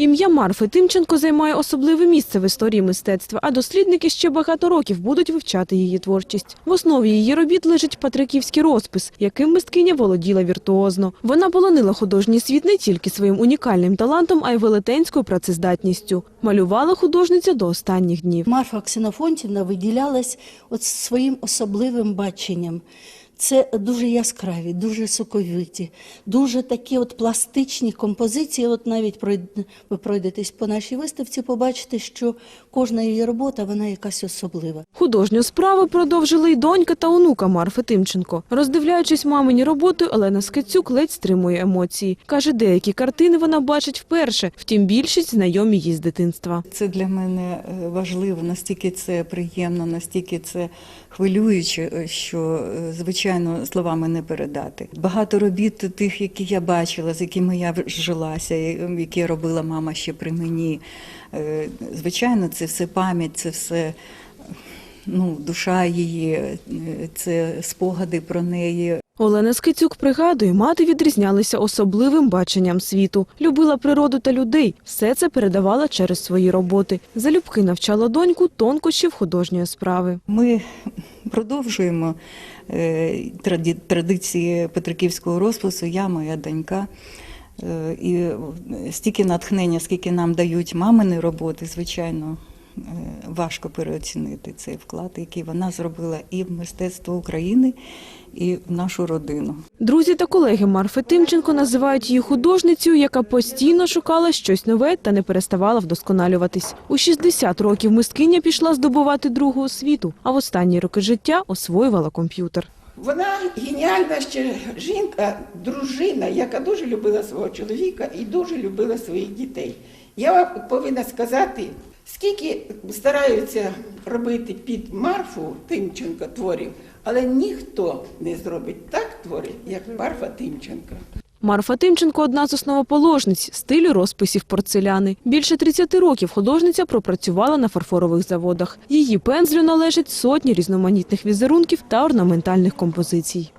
Ім'я Марфи Тимченко займає особливе місце в історії мистецтва, а дослідники ще багато років будуть вивчати її творчість. В основі її робіт лежить патриківський розпис, яким мисткиня володіла віртуозно. Вона полонила художній світ не тільки своїм унікальним талантом, а й велетенською працездатністю. Малювала художниця до останніх днів. Марфа Ксенофонтівна виділялась от своїм особливим баченням. Це дуже яскраві, дуже соковиті, дуже такі от пластичні композиції. От навіть пройд- ви пройдетесь по нашій виставці, побачите, що кожна її робота вона якась особлива. Художню справу продовжили й донька та онука Марфи Тимченко. Роздивляючись мамині роботи, Олена Скицюк ледь стримує емоції. Каже, деякі картини вона бачить вперше, втім більшість знайомі їй з дитинства. Це для мене е, важливо, настільки це приємно, настільки це хвилююче, е, що е, звичайно словами не передати. Багато робіт тих, які я бачила, з якими я жилася, які робила мама ще при мені. Е, Звичайно, це все пам'ять, це все. Ну, душа її, е, це спогади про неї, Олена Скицюк пригадує, мати відрізнялися особливим баченням світу, любила природу та людей. Все це передавала через свої роботи. Залюбки навчала доньку тонкощів художньої справи. Ми продовжуємо е, традиції Петриківського розпису, я, моя донька. Е, І стільки натхнення, скільки нам дають мамини роботи, звичайно, важко переоцінити цей вклад, який вона зробила і в мистецтво України, і в нашу родину. Друзі та колеги Марфи Тимченко називають її художницею, яка постійно шукала щось нове та не переставала вдосконалюватись. У 60 років мисткиня пішла здобувати другу освіту, а в останні роки життя освоювала комп'ютер. Вона геніальна ще жінка, дружина, яка дуже любила свого чоловіка і дуже любила своїх дітей. Я повинна сказати, скільки стараються робити під Марфу Тимченко творів, але ніхто не зробить так твори, як Марфа Тимченко. Марфа Тимченко – одна з основоположниць стилю розписів порцеляни. Більше 30 років художниця пропрацювала на фарфорових заводах. Її пензлю належать сотні різноманітних візерунків та орнаментальних композицій.